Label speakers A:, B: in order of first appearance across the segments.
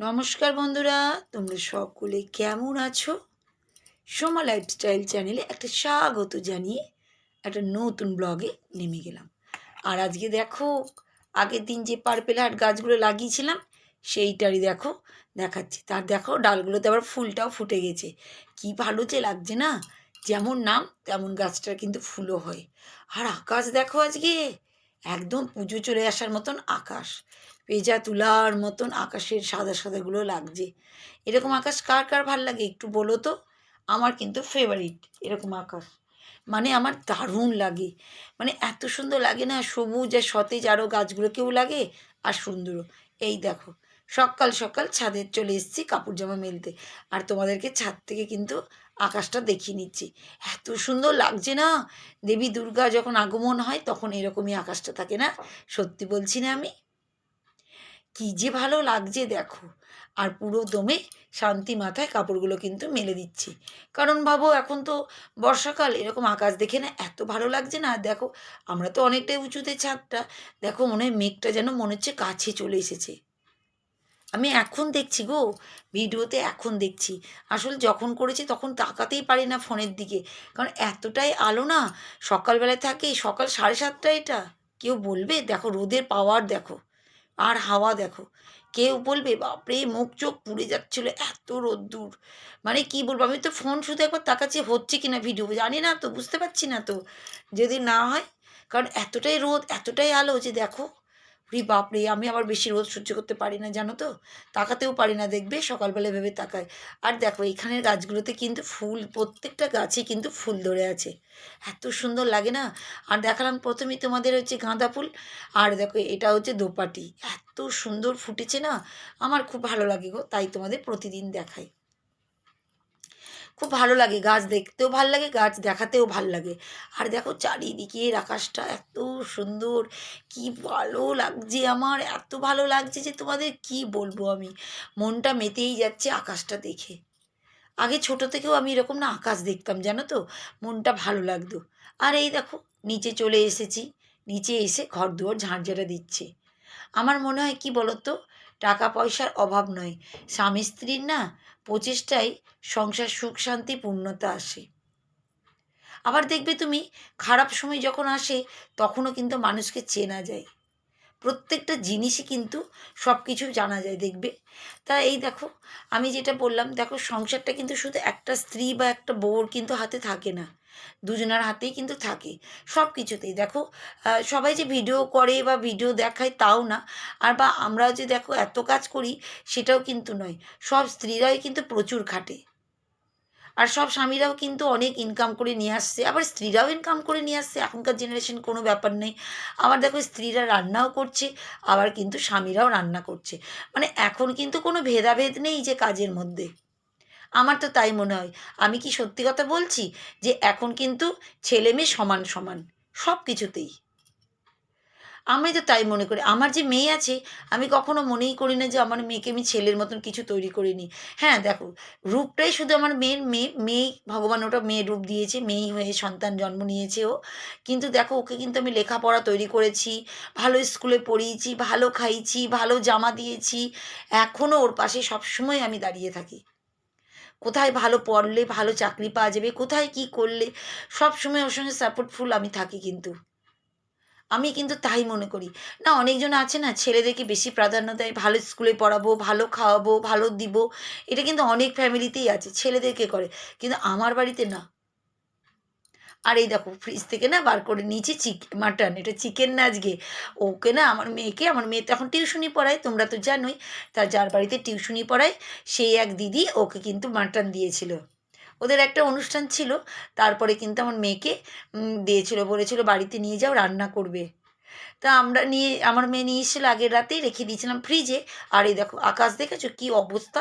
A: নমস্কার বন্ধুরা, তোমরা সকলে কেমন আছো? সোমা লাইফস্টাইল চ্যানেলে একটা স্বাগত জানিয়ে একটা নতুন ব্লগে নেমে গেলাম। আর আজকে দেখো, আগের দিন যে পার্পেল হাট গাছগুলো লাগিয়েছিলাম, সেইটারই দেখো, দেখাচ্ছি। তার দেখো, ডালগুলোতে আবার ফুলটাও ফুটে গেছে। কি ভালো যে লাগছে না? যেমন নাম, তেমন গাছটার কিন্তু ফুলও হয়। আর আকাশ দেখো আজকে একদম পুজো চলে আসার মতন আকাশ। পেঁজা তুলার মতন আকাশের সাদা সাদাগুলো লাগছে। এরকম আকাশ কার কার ভালো লাগে একটু বলো তো? আমার কিন্তু ফেভারিট এরকম আকাশ। মানে আমার দারুণ লাগে। মানে এত সুন্দর লাগে না, সবুজ আর সতেজ আরও গাছগুলোকেও লাগে আর সুন্দরও। এই দেখো, সকাল সকাল ছাদে চলে এসেছি কাপড় জামা মেলতে। আর তোমাদেরকে ছাদ থেকে কিন্তু আকাশটা দেখিয়ে নিচ্ছি। এত সুন্দর লাগছে না? দেবী দুর্গা যখন আগমন হয় তখন এরকমই আকাশটা থাকে না? সত্যি বলছি না আমি। কি যে ভালো লাগছে দেখো। আর পুরো দমে শান্তি মাথায় কাপড়গুলো কিন্তু মেলে দিচ্ছি। কারণ ভাবো এখন তো বর্ষাকাল, এরকম আকাশ দেখে না এত ভালো লাগছে না? দেখো, আমরা তো অনেকটাই উঁচুতে ছাদটা। দেখো মনে হয় মেঘটা যেন মনে হচ্ছে কাছে চলে এসেছে। আমি এখন দেখছি গো, ভিডিওতে এখন দেখছি। আসলে যখন করেছি তখন তাকাতেই পারি না ফোনের দিকে। কারণ এতটাই আলো না, সকালবেলায় থাকে, সকাল সাড়ে সাতটা এটা। কেউ বলবে, দেখো রোদের পাওয়ার দেখো, আর হাওয়া দেখো। কেউ বলবে, বাপরে, মুখ চোখ পুড়ে যাচ্ছিল, এত রোদ্দুর। মানে কি বলব, আমি তো ফোন শুধু একবার তাকাচ্ছি, হচ্ছে কি না ভিডিও জানি না তো, বুঝতে পারছি না তো। যদি না হয়, কারণ এতটাই রোদ, এতটাই আলো যে দেখো রি বাপরে, আমি আবার বেশি রোদ সহ্য করতে পারি না, জানো তো? তাকাতেও পারি না, দেখবে? সকালবেলা ভেবে তাকায়। আর দেখো, এখানের গাছগুলোতে কিন্তু ফুল, প্রত্যেকটা গাছে কিন্তু ফুল ধরে আছে। এত সুন্দর লাগে না? আর দেখালাম প্রথমেই তোমাদের হচ্ছে গাঁদা ফুল। আর দেখো, এটা হচ্ছে দোপাটি। এত সুন্দর ফুটেছে না? আমার খুব ভালো লাগে গো, তাই তোমাদের প্রতিদিন দেখাই। খুব ভালো লাগে গাছ দেখতেও ভালো লাগে, গাছ দেখাতেও ভালো লাগে। আর দেখো চারিদিকের আকাশটা এত সুন্দর, কি ভালো লাগছে আমার, এত ভালো লাগছে যে তোমাদের কি বলব আমি? মনটা মেতেই যাচ্ছে আকাশটা দেখে। আগে ছোট থেকেও আমি এরকম না আকাশ দেখতাম, জানো তো? মনটা ভালো লাগতো। আর এই দেখো, নিচে চলে এসেছি। নিচে এসে ঘর দুয়ার ঝাঁঝাটা দিচ্ছে। আমার মনে হয় কি বলতো? টাকা পয়সার অভাব নয়। স্বামী স্ত্রীর না প্রচেষ্টায় সংসার সুখ, শান্তি, পূর্ণতা আসে। আবার দেখবে তুমি, খারাপ সময় যখন আসে, তখনও কিন্তু মানুষকে চেনা যায়। প্রত্যেকটা জিনিসই কিন্তু সব কিছু জানা যায়, দেখবে। তা এই দেখো, আমি যেটা বললাম, দেখো সংসারটা কিন্তু শুধু একটা স্ত্রী বা একটা বউর কিন্তু হাতে থাকে না। দুজনের হাতেই কিন্তু থাকে। সব কিছুতেই দেখো সবাই যে ভিডিও করে বা ভিডিও দেখায় তাও না। আর বা আমরা যে দেখো এত কাজ করি, সেটাও কিন্তু নয়। সব স্ত্রীরাই কিন্তু প্রচুর খাটে। আর সব স্বামীরাও কিন্তু অনেক ইনকাম করে নিয়ে আসছে। আবার স্ত্রীরাও ইনকাম করে নিয়ে আসছে। এখনকার জেনারেশন কোনো ব্যাপার নেই। আবার দেখো স্ত্রীরা রান্নাও করছে, আবার কিন্তু স্বামীরাও রান্না করছে। মানে এখন কিন্তু কোনো ভেদাভেদ নেই যে কাজের মধ্যে। আমার তো তাই মনে হয়। আমি কি সত্যি কথা বলছি? যে এখন কিন্তু ছেলে মেয়ে সমান সমান, সব কিছুতেই। আমি তো তাই মনে করি। আমার যে মেয়ে আছে, আমি কখনো মনেই করি না যে আমার মেয়েকে আমি ছেলের মতন কিছু তৈরি করিনি। হ্যাঁ দেখো, রূপটাই শুধু আমার মেয়ের মেয়ে মেয়ে ভগবান ওটা মেয়ের রূপ দিয়েছে, মেয়েই হয়ে সন্তান জন্ম নিয়েছে ও। কিন্তু দেখো, ওকে কিন্তু আমি লেখাপড়া তৈরি করেছি, ভালো স্কুলে পড়িয়েছি, ভালো খাইছি ভালো জামা দিয়েছি। এখনও ওর পাশে সবসময় আমি দাঁড়িয়ে থাকি। কোথায় ভালো পড়লে, ভালো চাকরি পাওয়া যাবে, কোথায় কি করলে, সব সময় ওর সঙ্গে সাপোর্টফুল আমি থাকি কিন্তু। আমি কিন্তু তাই মনে করি। না, অনেকজন আছে না, ছেলেদেরকে বেশি প্রাধান্য দেয়, ভালো স্কুলে পড়াবো, ভালো খাওয়াবো, ভালো দিব, এটা কিন্তু অনেক ফ্যামিলিতেই আছে, ছেলেদেরকে করে। কিন্তু আমার বাড়িতে না। আর এই দেখো ফ্রিজ থেকে না বার করে নিয়েছি চিক মাটন এটা চিকেন না আজকে। ওকে না আমার মেয়েকে, আমার মেয়ে তো এখন টিউশনি পড়ায়, তোমরা তো জানোই। তার যার বাড়িতে টিউশনি পড়ায় সেই এক দিদি, ওকে কিন্তু মাটন দিয়েছিল। ওদের একটা অনুষ্ঠান ছিল, তারপরে কিন্তু আমার মেয়েকে দিয়েছিল, বলেছিল বাড়িতে নিয়ে যাও, রান্না করবে। তা আমরা নিয়ে, আমার মেয়ে নিয়ে এসেছিল আগের রাতেই, রেখে দিয়েছিলাম ফ্রিজে আর এই দেখো, আকাশ দেখেছ কী অবস্থা?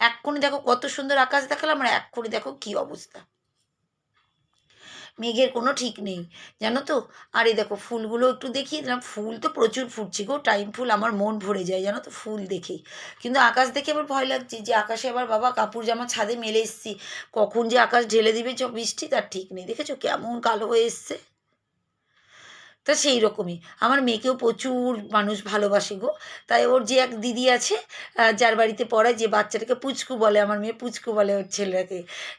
A: এক্ষুনি দেখো কত সুন্দর আকাশ দেখালাম, আর এক্ষুনি দেখো কী অবস্থা। মেঘের কোনো ঠিক নেই। জানো তো? আর এই দেখো, ফুলগুলো একটু দেখিয়ে দিলাম ফুল তো প্রচুর ফুটছে গো। টাইম ফুল আমার মন ভরে যায়, জানো তো? ফুল দেখেই কিন্তু আকাশ দেখে আমার ভয় লাগছে যে, আকাশে আবার বাবা কাপড় জামা ছাদে মেলে এসছি। কখন যে আকাশ ঢেলে দিবে বৃষ্টি, তার ঠিক নেই। দেখেছ? কেমন কালো হয়ে এসছে। তো সেই রকমই। আমার মেয়েকেও প্রচুর মানুষ ভালোবাসে গো। তাই ওর যে এক দিদি আছে যার বাড়িতে পড়ায়, যে বাচ্চাটাকে পুচকু বলে, আমার মেয়ে পুচকু বলে ওর ছেলেটাকে।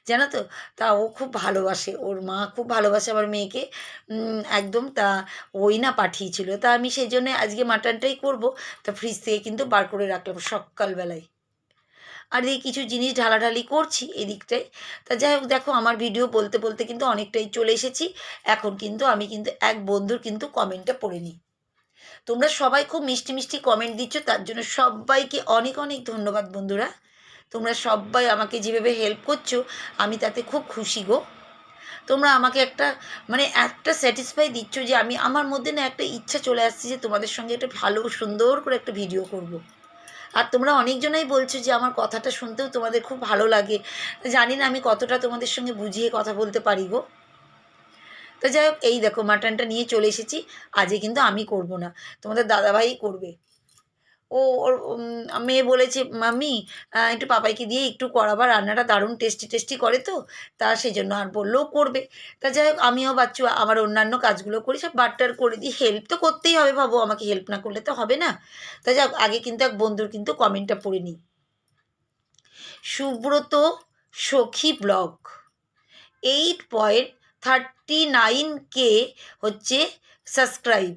A: জানো তো? তা ও খুব ভালোবাসে। ওর মা খুব ভালোবাসে আমার মেয়েকে। একদম তা ওই না পাঠিয়েছিল। তা আমি সেই জন্য আজকে মাটনটাই করব। তা ফ্রিজ থেকে কিন্তু বার করে রাখলাম সকালবেলায়। আর এই কিছু জিনিস ঢালাঢালি করছি এদিকটায়। তা যাই হোক, দেখো আমার ভিডিও বলতে বলতে কিন্তু অনেকটাই চলে এসেছি। এখন কিন্তু আমি কিন্তু এক বন্ধুর কিন্তু কমেন্টটা পড়ে নিই। তোমরা সবাই খুব মিষ্টি মিষ্টি কমেন্ট দিচ্ছ, তার জন্য সবাইকে অনেক অনেক ধন্যবাদ বন্ধুরা। তোমরা সবাই আমাকে যেভাবে হেল্প করছ, আমি তাতে খুব খুশি গো। তোমরা আমাকে একটা মানে একটা স্যাটিসফাই দিচ্ছ যে আমি, আমার মধ্যে না একটা ইচ্ছা চলে আসছে যে তোমাদের সঙ্গে একটা ভালো, সুন্দর করে একটা ভিডিও করব। আর তোমরা অনেকজনাই বলছো যে আমার কথাটা শুনতেও তোমাদের খুব ভালো লাগে। জানি না আমি কতটা তোমাদের সঙ্গে বুঝিয়ে কথা বলতে পারি গো। তো যাই হোক, এই দেখো, মাটনটা নিয়ে চলে এসেছি। আজকে কিন্তু আমি করব না। তোমাদের দাদাভাই করবে। ও ওর মেয়ে বলেছে, মাম্মি একটু পাপাইকে দিয়ে একটু করাবার রান্নাটা দারুণ টেস্টি টেস্টি করে তো। তা সেই জন্য আর বললেও করবে। তা যাই হোক, আমিও বাচ্চু, আমার অন্যান্য কাজগুলো করি, সব বাট্টার করে দিই। হেল্প তো করতেই হবে ভাবো, আমাকে হেল্প না করলে তো হবে না। তা যাই হোক, আগে কিন্তু এক বন্ধুর কিন্তু কমেন্টটা পড়ে নিই। Subrata Sakhi blog. Eight point thirty nine কে হচ্ছে সাবস্ক্রাইব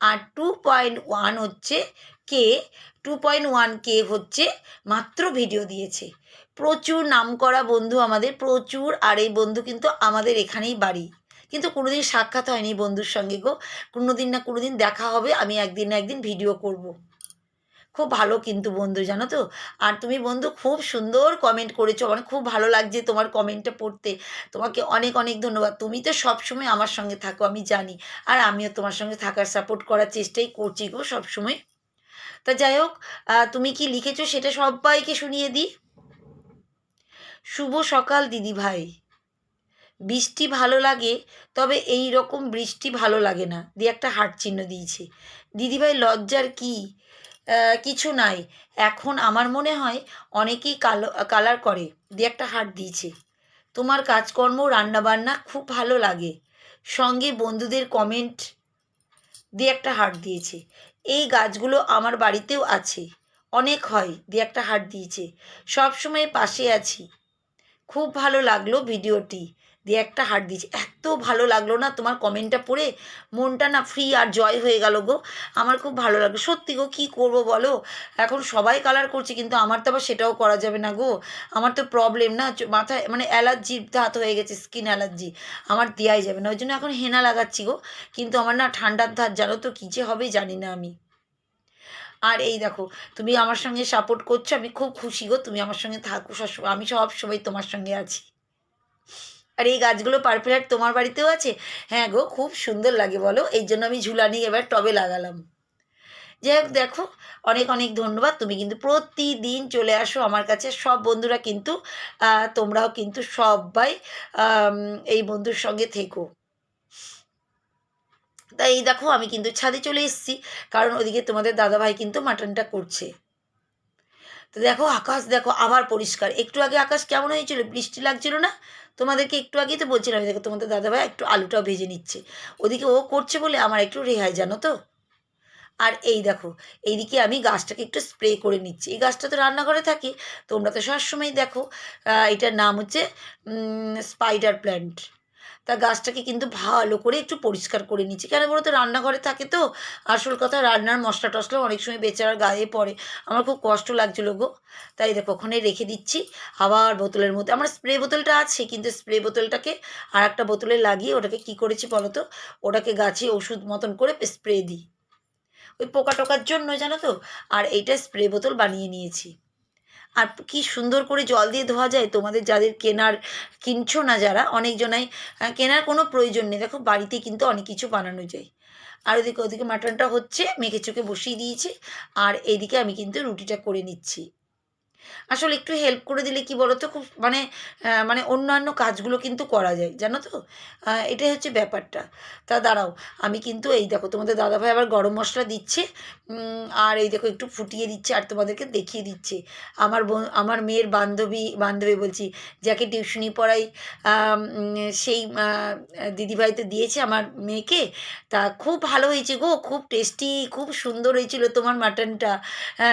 A: আর টু পয়েন্ট ওয়ান হচ্ছে কে টু পয়েন্ট ওয়ান কে হচ্ছে মাত্র ভিডিও দিয়েছে। প্রচুর নাম করা বন্ধু আমাদের, প্রচুর, আর এই বন্ধু কিন্তু আমাদের এখানেই বাড়ি। কিন্তু কোনো দিন সাক্ষাৎ হয়নি বন্ধুর সঙ্গে গো। কোনো দিন না কোনো দিন দেখা হবে, আমি একদিন না একদিন ভিডিও করব। খুব ভালো কিন্তু বন্ধু, জানো তো? আর তুমি বন্ধু খুব সুন্দর কমেন্ট করেছ। আমার খুব ভালো লাগছে তোমার কমেন্টটা পড়তে। তোমাকে অনেক অনেক ধন্যবাদ। তুমি তো সবসময় আমার সঙ্গে থাকো, আমি জানি। আর আমিও তোমার সঙ্গে থাকার সাপোর্ট করার চেষ্টাই করছি গো সবসময়। তা যাই হোক তুমি কি লিখেছো সেটা সবাইকে শুনিয়ে দিই? শুভ সকাল দিদি ভাই। বৃষ্টি ভালো লাগে, তবে এই রকম বৃষ্টি ভালো লাগে না। দিয়ে একটা হার্ট চিহ্ন দিয়েছে দিদিভাই লজ্জার কি? কিছু নাই। এখন আমার মনে হয় অনেকেই কালো, কালার করে। দিয়ে একটা হার্ট দিয়েছে। তোমার কাজকর্ম, রান্নাবান্না খুব ভালো লাগে। সঙ্গে বন্ধুদের কমেন্ট দিয়ে একটা হার্ট দিয়েছে। এই গাছগুলো আমার বাড়িতেও আছে। অনেক হয় দিয়ে একটা হার্ট দিয়েছে। সব সময় পাশে আছি। খুব ভালো লাগল ভিডিওটি। দিয়ে একটা হার্ট দিয়েছে। এত ভালো লাগল না তোমার কমেন্টটা পড়ে? মনটা না ফ্রি আর জয় হয়ে গেল গো। আমার খুব ভালো লাগল। সত্যি গো, কী করব বলো? এখন সবাই কালার করছে, কিন্তু আমার তো আবার সেটাও করা যাবে না গো। আমার তো প্রবলেম না মাথায় মানে অ্যালার্জি ধাত হয়ে গেছে স্কিন অ্যালার্জি আমার দেওয়াই যাবে না। ওই জন্য এখন হেনা লাগাচ্ছি গো। কিন্তু আমার না ঠান্ডার ধার জানো তো কী যে হবে জানি না আমি। আর এই দেখো, তুমি আমার সঙ্গে সাপোর্ট করছ, আমি খুব খুশি গো। তুমি আমার সঙ্গে থাকো সব আমি সব সময় তোমার সঙ্গে আছি। আর এই গাছগুলো পার্পেল হার্ট তোমার বাড়িতেও আছে? হ্যাঁ গো, খুব সুন্দর লাগে বলো। এই জন্য আমি ঝুলা নিয়ে এবার টবে লাগালাম। যাই হোক, দেখো, অনেক অনেক ধন্যবাদ। তুমি কিন্তু প্রতিদিন চলে আসো আমার কাছে। সব বন্ধুরা কিন্তু তোমরাও কিন্তু সবাই এই বন্ধুর সঙ্গে থেকো। তাই এই দেখো, আমি কিন্তু ছাদে চলে এসেছি। কারণ ওদিকে তোমাদের দাদাভাই কিন্তু মাটনটা করছে। তো দেখো, আকাশ দেখো আবার পরিষ্কার। একটু আগে আকাশ কেমন হয়েছিল? বৃষ্টি লাগছিল না? তোমাদেরকে একটু আগেই তো বলছিলাম, দেখো তোমাদের দাদাভাই একটু আলুটাও ভেজে নিচ্ছে। ওদিকে ও করছে বলে আমার একটু রেহাই, জানো তো? আর এই দেখো, এইদিকে আমি গাছটাকে একটু স্প্রে করে নিচ্ছি। এই গাছটা তো রান্নাঘরে থাকে, তোমরা তো সবসময় দেখো এটার নাম হচ্ছে স্পাইডার প্ল্যান্ট তা গাছটাকে কিন্তু ভালো করে একটু পরিষ্কার করে নিচ্ছি। কেন বলো তো রান্নাঘরে থাকে তো। আসল কথা রান্নার মশলা টশলা অনেক সময় বেচারার গায়ে পড়ে। আমার খুব কষ্ট লাগছিল গো। তাই দেখো, ওখানে রেখে দিচ্ছি আবার বোতলের মধ্যে। আমার স্প্রে বোতলটা আছে, কিন্তু স্প্রে বোতলটাকে আর একটা বোতলে লাগিয়ে ওটাকে কি করেছি বলো তো? ওটাকে গাছে ওষুধ মতন করে স্প্রে দিই। ওই পোকা টোকার জন্য জানো তো? আর এইটা স্প্রে বোতল বানিয়ে নিয়েছি। আর কি সুন্দর করে জল দিয়ে ধোয়া যায়, তোমাদের যাদের কেনার, কিনছো না যারা, অনেকজনাই কেনার কোনো প্রয়োজন নেই। দেখো, বাড়িতে কিন্তু অনেক কিছু বানানো যায়। আর ওদিকে ওদিকে মাটনটা হচ্ছে মেখে চোখে বসিয়ে দিয়েছি। আর এইদিকে আমি কিন্তু রুটিটা করে নিচ্ছি। আসলে একটু হেল্প করে দিলে কি বলো তো খুব মানে মানে অন্যান্য কাজগুলো কিন্তু করা যায়, জানো তো? এটাই হচ্ছে ব্যাপারটা। তা দাঁড়াও, আমি কিন্তু এই দেখো তোমাদের দাদাভাই আবার গরম মশলা দিচ্ছে আর এই দেখো একটু ফুটিয়ে দিচ্ছে আর তোমাদেরকে দেখিয়ে দিচ্ছে। আমার আমার মেয়ের বান্ধবী বান্ধবী বলছি, যাকে টিউশনি পড়াই সেই দিদিভাইতে দিয়েছে আমার মেয়েকে। তা খুব ভালো হয়েছে গো, খুব টেস্টি খুব সুন্দর হয়েছিল তোমার মাটনটা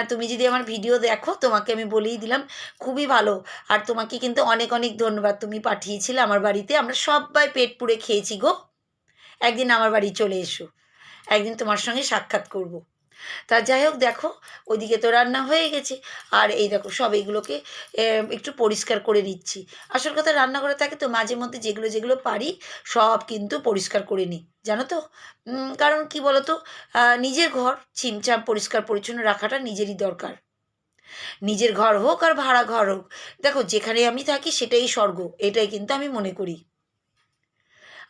A: তুমি যদি আমার ভিডিও দেখো, তোমাকে আমি বলেই দিলাম, খুবই ভালো। আর তোমাকে কিন্তু অনেক অনেক ধন্যবাদ তুমি পাঠিয়েছিলে আমার বাড়িতে। আমরা সবাই পেট পুড়ে খেয়েছি গো। একদিন আমার বাড়ি চলে এসো। একদিন তোমার সঙ্গে সাক্ষাৎ করব। তা যাই হোক, দেখো, ওইদিকে তো রান্না হয়ে গেছে। আর এই দেখো, সব এইগুলোকে একটু পরিষ্কার করে নিচ্ছি। আসল কথা রান্না করে থাকে তো মাঝে মধ্যে যেগুলো যেগুলো পারি, সব কিন্তু পরিষ্কার করে নিই। জানো তো? কারণ কি বলো তো নিজের ঘর ছিমছাম পরিষ্কার পরিচ্ছন্ন রাখাটা নিজেরই দরকার। নিজের ঘর হোক আর ভাড়া ঘর হোক। দেখো, যেখানে আমি থাকি সেটাই স্বর্গ, এটাই কিন্তু আমি মনে করি।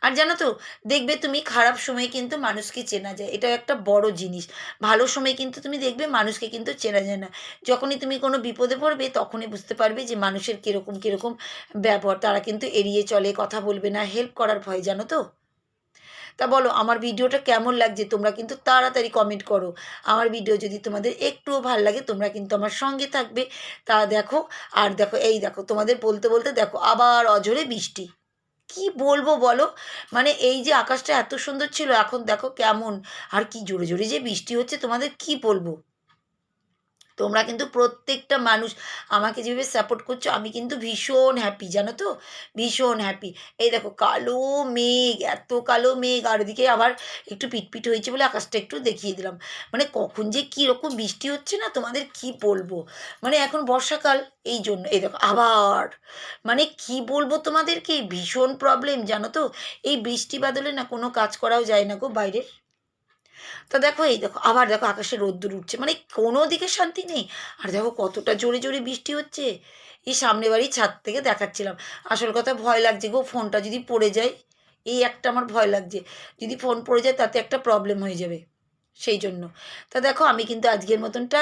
A: আর জানো তো, দেখবে তুমি খারাপ সময়ে কিন্তু মানুষকে চেনা যায় এটা একটা বড় জিনিস। ভালো সময় কিন্তু তুমি দেখবে মানুষকে কিন্তু চেনা যায় না। যখনই তুমি কোনো বিপদে পড়বে, তখনই বুঝতে পারবে যে মানুষের কীরকম কীরকম ব্যবহার তারা কিন্তু এড়িয়ে চলে, কথা বলবে না হেল্প করার ভয়, জানো তো? তা বলো, আমার ভিডিওটা কেমন লাগছে? তোমরা কিন্তু তাড়াতাড়ি কমেন্ট করো। আমার ভিডিও যদি তোমাদের একটুও ভালো লাগে, তোমরা কিন্তু আমার সঙ্গে থাকবে। তা দেখো, আর দেখো, এই দেখো, তোমাদের বলতে বলতে দেখো, আবার অঝরে বৃষ্টি। কি বলব বলো? মানে এই যে আকাশটা এত সুন্দর ছিল, এখন দেখো কেমন। আর কি জোরে জোরে যে বৃষ্টি হচ্ছে, তোমাদের কি বলব? তোমরা কিন্তু প্রত্যেকটা মানুষ আমাকে যেভাবে সাপোর্ট করছ, আমি কিন্তু ভীষণ হ্যাপি জানো তো? ভীষণ হ্যাপি এই দেখো, কালো মেঘ, এত কালো মেঘ, আর ওদিকে আবার একটু পিটপিট হয়েছে বলে আকাশটা একটু দেখিয়ে দিলাম। মানে কখন যে কী রকম বৃষ্টি হচ্ছে না, তোমাদের কি বলব? মানে এখন বর্ষাকাল, এই জন্য, এই দেখো, আবার মানে কি বলব তোমাদেরকে? ভীষণ প্রবলেম জানো তো? এই বৃষ্টি বাদলে না কোনো কাজ করাও যায় না গো বাইরের। তা দেখো, এই দেখো, আবার দেখো আকাশে রোদ্দুর উঠছে। মানে কোনো দিকে শান্তি নেই। আর দেখো কতটা জোরে জোরে বৃষ্টি হচ্ছে। এই সামনে বাড়ির ছাদ থেকে দেখাচ্ছিলাম। আসল কথা, ভয় লাগছে গো, ফোনটা যদি পড়ে যায়, এই একটা আমার ভয় লাগছে। যদি ফোন পড়ে যায়, তাতে একটা প্রবলেম হয়ে যাবে। সেই জন্য। তা দেখো, আমি কিন্তু আজকের মতন টা